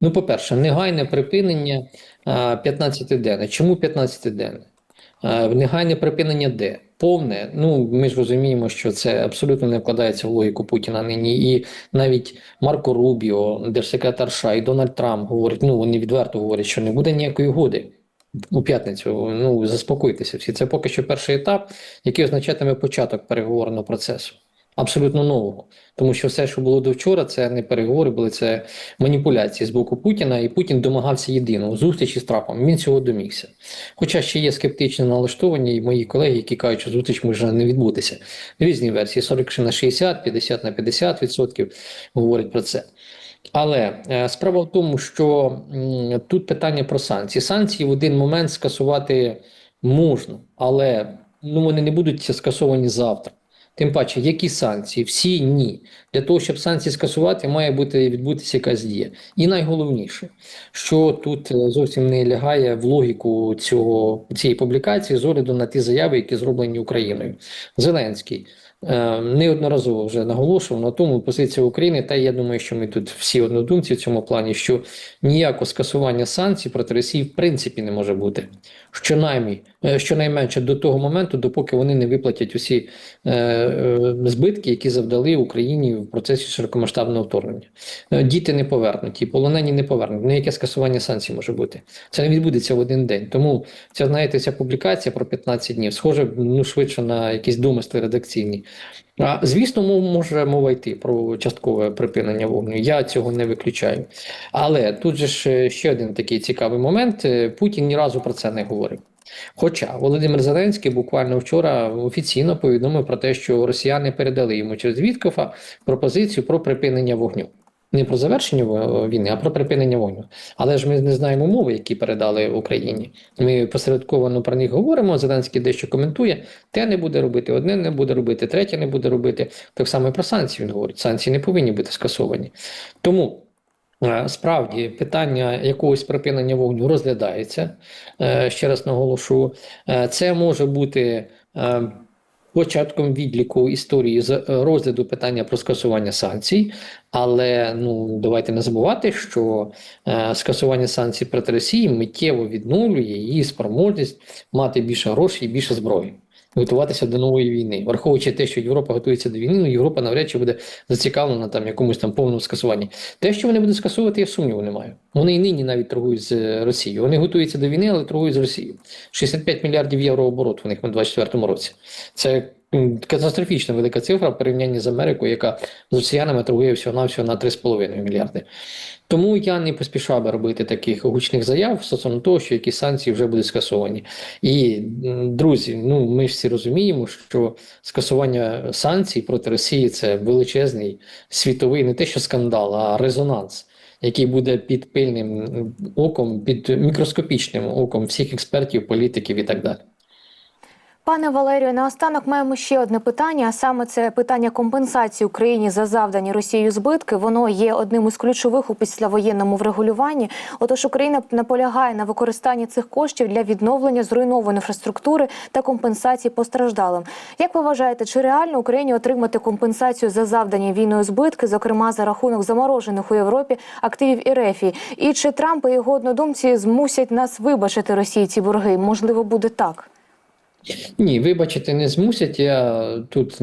Ну, по-перше, негайне припинення 15-денне. Чому 15-денне? Е, Негайне припинення де? Повне. Ну, ми ж розуміємо, що це абсолютно не вкладається в логіку Путіна нині. І навіть Марко Рубіо, держсекретар США і Дональд Трамп говорять, ну вони відверто говорять, що не буде ніякої угоди. У п'ятницю, ну заспокойтеся всі. Це поки що перший етап, який означатиме початок переговорного процесу. Абсолютно нового, тому що все, що було до вчора, це не переговори, були це маніпуляції з боку Путіна, і Путін домагався єдиного зустрічі з Трампом. Він цього домігся. Хоча ще є скептично налаштовані мої колеги, які кажуть, що зустріч може не відбутися. Різні версії: 40 на 60, 50 на 50 відсотків говорять про це. Але е, справа в тому, що тут питання про санкції. Санкції в один момент скасувати можна, але ну, вони не будуть скасовані завтра. Тим паче, які санкції? Всі ні. Для того, щоб санкції скасувати, має бути відбутися якась дія. І найголовніше, що тут е, зовсім не лягає в логіку цього цієї публікації з огляду на ті заяви, які зроблені Україною. Зеленський неодноразово вже наголошував на тому позиція України, та я думаю, що ми тут всі однодумці в цьому плані, що ніякого скасування санкцій проти Росії в принципі не може бути. Щонаймі, е, щонайменше до того моменту, допоки вони не виплатять усі е, е, збитки, які завдали Україні в процесі широкомасштабного вторгнення. Е, Діти не повернуті, полонені не повернуті. Ну яке скасування санкцій може бути? Це не відбудеться в один день. Тому ця знаєте, ця публікація про 15 днів схоже ну швидше на якісь домисли редакційні. Звісно, може мова йти про часткове припинення вогню. Я цього не виключаю. Але тут же ж е, ще один такий цікавий момент: Е, Путін ні разу про це не говорив. Хоча Володимир Зеленський буквально вчора офіційно повідомив про те, що росіяни передали йому через Віткофа пропозицію про припинення вогню. Не про завершення війни, а про припинення вогню. Але ж ми не знаємо мови, які передали Україні. Ми посередковано про них говоримо. Зеленський дещо коментує. Те не буде робити, одне не буде робити, третє не буде робити. Так само і про санкції він говорить. Санкції не повинні бути скасовані. Тому. е, Справді питання якогось припинення вогню розглядається. Е, Ще раз наголошу, Е, це може бути початком відліку історії з е, розгляду питання про скасування санкцій. Але ну давайте не забувати, що е, скасування санкцій проти Росії миттєво відновлює її спроможність мати більше грошей і більше зброї. Готуватися до нової війни, враховуючи те, що Європа готується до війни, ну Європа навряд чи буде зацікавлена там якомусь там повному скасуванні. Те, що вони будуть скасувати, я сумніву не маю. Вони і нині навіть торгують з е, Росією. Вони готуються до війни, але торгують з Росією. 65 мільярдів євро оборот у них на 24-му році. Це катастрофічно велика цифра в порівнянні з Америкою, яка з росіянами торгує всього навсього на 3,5 мільярди. Тому я не поспішав би робити таких гучних заяв стосовно того, що якісь санкції вже будуть скасовані. І друзі, ну ми ж всі розуміємо, що скасування санкцій проти Росії це величезний світовий не те, що скандал, а резонанс. Який буде під пильним оком, під мікроскопічним оком всіх експертів, політиків і так далі. Пане Валерію, наостанок маємо ще одне питання. А саме це питання компенсації Україні за завдані Росією збитки. Воно є одним із ключових у післявоєнному врегулюванні. Отож, Україна наполягає на використанні цих коштів для відновлення зруйнованої інфраструктури та компенсації постраждалим. Як ви вважаєте, чи реально Україні отримати компенсацію за завдані війною збитки, зокрема за рахунок заморожених у Європі активів ІРЕФІ? І чи Трамп і його однодумці змусять нас вибачити Росії ці борги? Можливо, буде так. Ні, вибачити не змусять. Я тут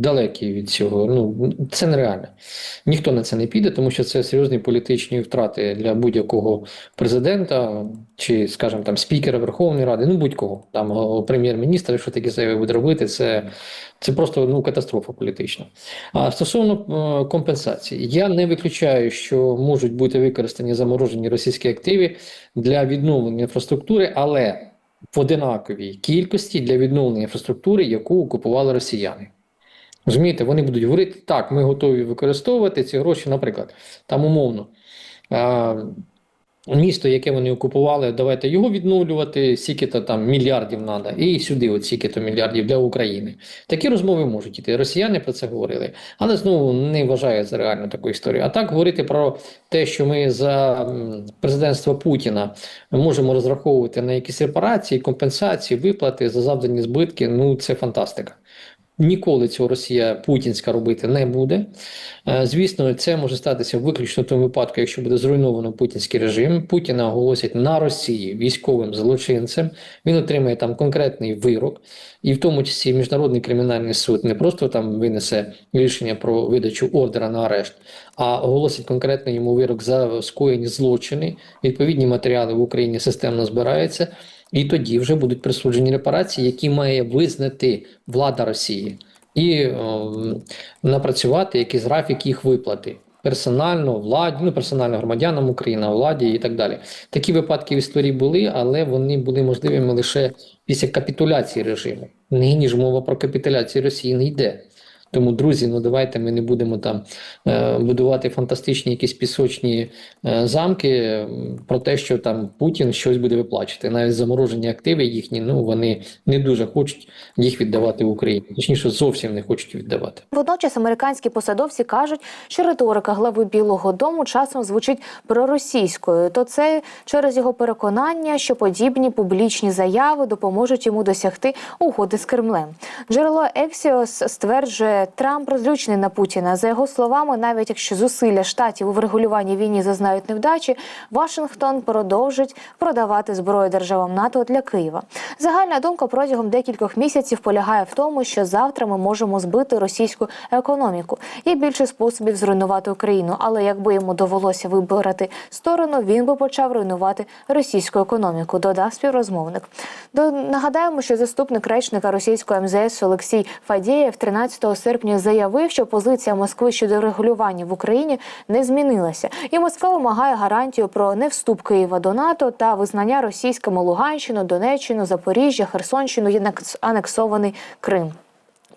далекий від цього. Ну це нереально. Ніхто на це не піде, тому що це серйозні політичні втрати для будь-якого президента чи, скажімо, там спікера Верховної Ради, ну будь-кого там прем'єр-міністра, що такі заяви буде робити, це, це просто ну катастрофа політична. А стосовно е, компенсації, я не виключаю, що можуть бути використані заморожені російські активи для відновлення інфраструктури, але в одинаковій кількості для відновлення інфраструктури, яку окупували росіяни. Розумієте, вони будуть говорити, так, ми готові використовувати ці гроші, наприклад, там умовно. Місто, яке вони окупували, давайте його відновлювати, скільки-то там мільярдів треба, і сюди от скільки-то мільярдів для України. Такі розмови можуть іти. Росіяни про це говорили, але знову не вважаю за реальну таку історію. А так говорити про те, що ми за м, президентства Путіна можемо розраховувати на якісь репарації, компенсації, виплати за завдані збитки, ну це фантастика. Ніколи цього Росія путінська робити не буде. Е, Звісно, це може статися виключно в тому випадку, якщо буде зруйновано путінський режим. Путіна оголосять на Росії військовим злочинцем. Він отримає там конкретний вирок, і в тому числі міжнародний кримінальний суд не просто там винесе рішення про видачу ордера на арешт, а оголосить конкретно йому вирок за скоєні злочини. Відповідні матеріали в Україні системно збираються. І тоді вже будуть присуджені репарації, які має визнати влада Росії, і о, напрацювати якийсь графік їх виплати персонально владі, ну персонально громадянам України, владі і так далі. Такі випадки в історії були, але вони були можливими лише після капітуляції режиму. Нині ж мова про капітуляцію Росії не йде. Тому, друзі, ну давайте ми не будемо там е, будувати фантастичні якісь пісочні е, замки про те, що там Путін щось буде виплачувати. Навіть заморожені активи їхні, ну вони не дуже хочуть їх віддавати в Україні. Точніше, зовсім не хочуть віддавати. Водночас американські посадовці кажуть, що риторика глави Білого Дому часом звучить проросійською. То це через його переконання, що подібні публічні заяви допоможуть йому досягти угоди з Кремлем. Джерело Ексіос стверджує, Трамп розлючений на Путіна. За його словами, навіть якщо зусилля штатів у врегулюванні війни зазнають невдачі, Вашингтон продовжить продавати зброю державам НАТО для Києва. Загальна думка протягом декількох місяців полягає в тому, що завтра ми можемо збити російську економіку. Є більше способів зруйнувати Україну, але якби йому довелося вибирати сторону, він би почав руйнувати російську економіку. Додав співрозмовник. До нагадаємо, що заступник речника російського МЗС Олексій Фадєєв 13 серпня заявив, що позиція Москви щодо регулювання в Україні не змінилася, і Москва вимагає гарантію про невступ Києва до НАТО та визнання російськими Луганщину, Донеччину, Запоріжжя, Херсонщину і анексований Крим.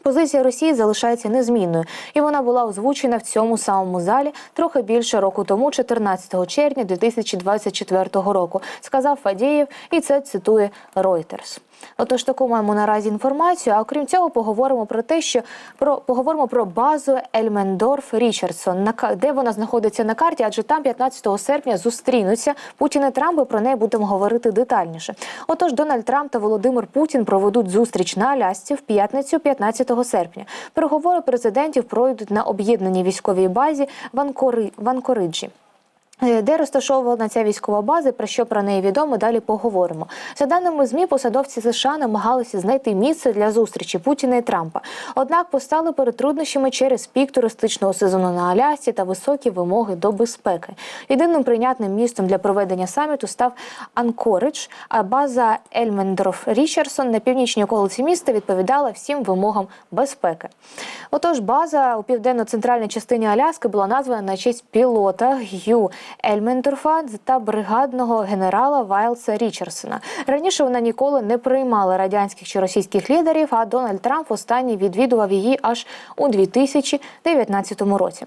Позиція Росії залишається незмінною, і вона була озвучена в цьому самому залі трохи більше року тому, 14 червня 2024 року, сказав Фадєєв, і це цитує Reuters. Отож, таку маємо наразі інформацію. А окрім цього, поговоримо про те, що про поговоримо про базу Ельмендорф Річардсон, де вона знаходиться на карті, адже там 15 серпня зустрінуться Путін і Трамп. і Про неї будемо говорити детальніше. Отож, Дональд Трамп та Володимир Путін проведуть зустріч на Алясці в п'ятницю, 15 серпня. Переговори президентів пройдуть на об'єднаній військовій базі в Анкори в Анкориджі. Е, Де розташована ця військова база, про що про неї відомо, далі поговоримо. За даними ЗМІ, посадовці США намагалися знайти місце для зустрічі Путіна і Трампа. Однак постали перед труднощами через пік туристичного сезону на Алясці та високі вимоги до безпеки. Єдиним прийнятним містом для проведення саміту став Анкоридж, а база Ельмендорф Річардсон на північній околиці міста відповідала всім вимогам безпеки. Отож, база у південно-центральній частині Аляски була названа на честь пілота Г'ю Ельмендорфа та бригадного генерала Вайлса Річардсона. Раніше вона ніколи не приймала радянських чи російських лідерів, а Дональд Трамп останній відвідував її аж у 2019 році.